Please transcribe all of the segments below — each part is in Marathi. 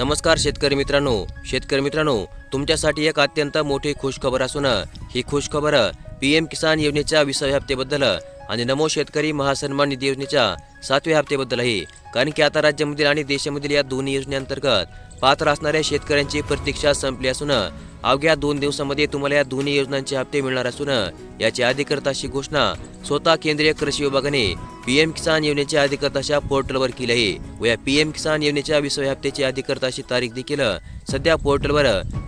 नमस्कार शेतकरी मित्रांनो. शेतकरी मित्रांनो तुमच्यासाठी एक अत्यंत मोठी खुशखबर असून ही खुशखबर पी एम किसान योजनेच्या विसाव्या हप्त्याबद्दल आणि नमो शेतकरी महासन्मान निधी योजनेच्या सातव्या हप्त्याबद्दल आहे कारण की आता राज्यामधील आणि देशामधील या दोन्ही योजनेअंतर्गत पात्र असणाऱ्या शेतकऱ्यांची प्रतीक्षा संपली असून अवघ्या दोन दिवसामध्ये तुम्हाला या दोन्ही योजनांचे हप्ते मिळणार असून याची अधिकृत अशी घोषणा स्वतः केंद्रीय कृषी विभागाने पीएम किसान योजनेच्या अधिकृताच्या पोर्टलवर केली आहे व या पीएम किसान योजनेच्या विसाव्या हप्त्याची अधिकृताची तारीख देखील सध्या पोर्टलवर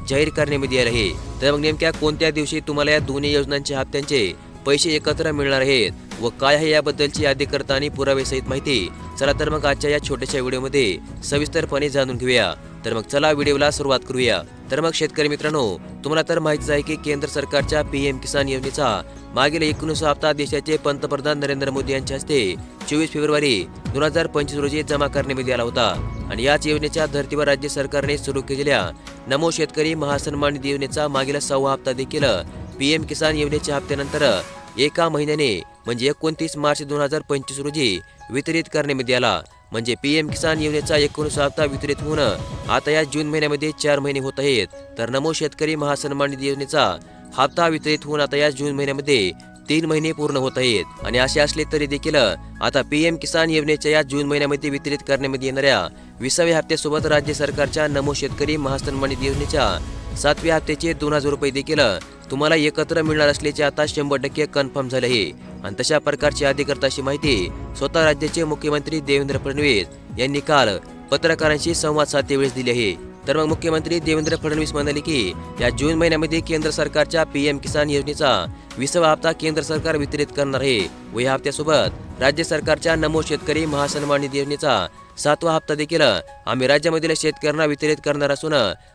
जाहीर करण्यामध्ये आली आहे. तर मग नेमक्या कोणत्या दिवशी तुम्हाला या दोन्ही योजनांच्या हप्त्यांचे पैसे एकत्र मिळणार आहेत? व काय आहे याबद्दलची अधिकृत आणि पुरावेसहित माहिती चला तर मग आजच्या या छोट्याशा व्हिडिओमध्ये सविस्तरपणे जाणून घेऊया. तर मग चला व्हिडिओला सुरुवात करूया. तर मग शेतकरी मित्रांनो तुम्हाला तर माहितीच आहे की केंद्र सरकारच्या पी एम किसान योजनेचा मागील एकोणीस हप्ता देशाचे पंतप्रधान नरेंद्र मोदी यांच्या हस्ते चोवीस फेब्रुवारी दोन हजार पंचवीस रोजी जमा करण्यामध्ये आला होता. आणि याच योजनेच्या धर्तीवर राज्य सरकारने सुरू केलेल्या नमो शेतकरी महासन्मान निधी योजनेचा मागील सहावा हप्ता देखील पीएम किसान योजनेच्या हप्त्यानंतर एका महिन्याने म्हणजे एकोणतीस मार्च दोन हजार पंचवीस रोजी वितरित करण्यामध्ये आला. म्हणजे पी एम किसान योजनेचा एकोणीस हप्ता वितरित होऊन आता या जून महिन्यामध्ये चार महिने होत आहेत. तर नमो शेतकरी महासन्मान निधी योजनेचा हप्ता वितरित होऊन आता या जून महिन्यामध्ये तीन महिने पूर्ण होत आहेत. आणि असे असले तरी देखील आता पीएम किसान योजनेच्या या जून महिन्यामध्ये वितरित करण्यामध्ये येणाऱ्या विसाव्या हप्त्यासोबत राज्य सरकारच्या नमो शेतकरी महासन्मान निधी योजनेच्या सातव्या हप्त्याचे दोन हजार रुपये देखील तुम्हाला एकत्र मिळणार असल्याचे आता शंभर टक्के कन्फर्म झाले आहे आणि तशा प्रकारची अधिकर्ताची माहिती स्वतः राज्याचे मुख्यमंत्री देवेंद्र फडणवीस यांनी काल पत्रकारांशी संवाद साधतेवेळेस दिली आहे. तर मग मुख्यमंत्री देवेंद्र फडणवीस म्हणाले की या जून महिन्यामध्ये केंद्र सरकारच्या पीएम किसान योजनेचा विसावा हप्ता केंद्र सरकार वितरित करणार आहे व या हप्त्यासोबत राज्य सरकारच्या नमो शेतकरी महासन्मान निधी योजनेचा सातवा हप्ता देखील आम्ही राज्यामधील शेतकऱ्यांना वितरित करणार असून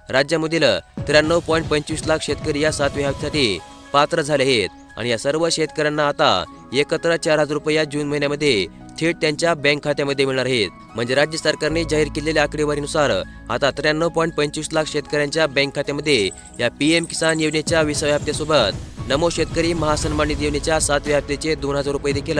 राज्यामधील त्र्याण्णव पॉईंट पंचवीस लाख शेतकरी या सातव्या हप्त्यासाठी पात्र झाले आहेत. आणि या सर्व शेतकऱ्यांना आता एकत्र चार हजार रुपये या जून महिन्यामध्ये थेट त्यांच्या बँक खात्यामध्ये मिळणार आहेत. म्हणजे राज्य सरकारने जाहीर केलेल्या आकडेवारीनुसार आता त्र्याण्णव पॉईंट पंचवीस लाख शेतकऱ्यांच्या बँक खात्यामध्ये या पीएम किसान योजनेच्या विसाव्या हप्त्यासोबत नमो शेतकरी महासन्मान निधी योजनेच्या सातव्या हप्त्याचे दोन हजार रुपये देखील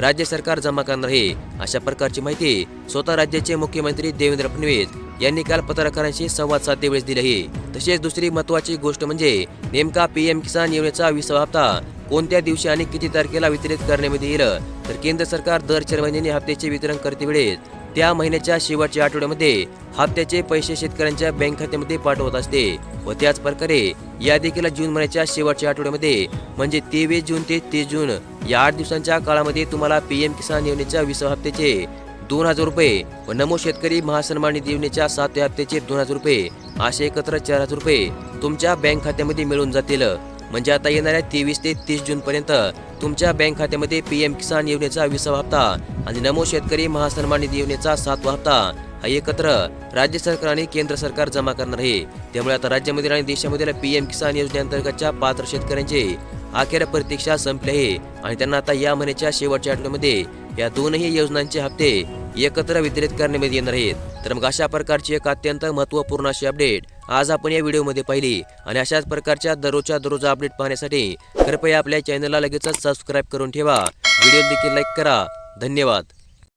राज्य सरकार जमा करणार आहे. अशा प्रकारची माहिती स्वतः राज्याचे मुख्यमंत्री देवेंद्र फडणवीस यांनी काल पत्रकारांशी संवाद साधतेवेळेस दिली आहे. तसेच दुसरी महत्वाची गोष्ट म्हणजे नेमका पीएम किसान योजनेचा विसावा हप्ता कोणत्या दिवशी आणि किती तारखेला वितरित करण्यामध्ये येईल? तर केंद्र सरकार दर चार महिन्यांनी हप्त्याचे वितरण करते वेळेस त्या महिन्याच्या शेवटच्या आठवड्यामध्ये हप्त्याचे पैसे शेतकऱ्यांच्या बँक खात्यामध्ये पाठवत असते व त्याच प्रकारे या देखील जून महिन्याच्या शेवटच्या आठवड्यामध्ये म्हणजे तेवीस जून ते तीस जून या आठ दिवसांच्या काळामध्ये तुम्हाला पीएम किसान योजनेच्या विसावा हप्त्याचे दोन हजार रुपये व नमो शेतकरी महासन्मान निधी योजनेच्या सातव्या हप्त्याचे दोन हजार रुपये असे एकत्र चार हजार रुपये तुमच्या बँक खात्यामध्ये मिळून जातील. म्हणजे आता येणाऱ्या तेवीस ते तीस जून पर्यंत तुमच्या बँक खात्यामध्ये पी एम किसान योजनेचा विसावा हप्ता आणि नमो शेतकरी महासन्मान निधी योजनेचा सातवा हप्ता हा एकत्र राज्य सरकार आणि केंद्र सरकार जमा करणार आहे. त्यामुळे आता राज्यामधील आणि देशामधील पी एम किसान योजनेअंतर्गतच्या पात्र शेतकऱ्यांचे अखेर प्रतीक्षा संपली आहे. आणि त्यांना आता या महिन्याच्या शेवटच्या आठवड्यामध्ये या दोनही योजनांचे हप्ते एकत्र वितरित करण्यामध्ये येणार आहेत. तर मग अशा प्रकारची एक अत्यंत महत्त्वपूर्ण अशी अपडेट आज आपण या व्हिडिओमध्ये पाहिली. आणि अशाच प्रकारच्या दररोजच्या दररोज अपडेट पाहण्यासाठी कृपया आपल्या चॅनलला लगेचच सबस्क्राईब करून ठेवा. व्हिडिओ देखील लाईक करा. धन्यवाद.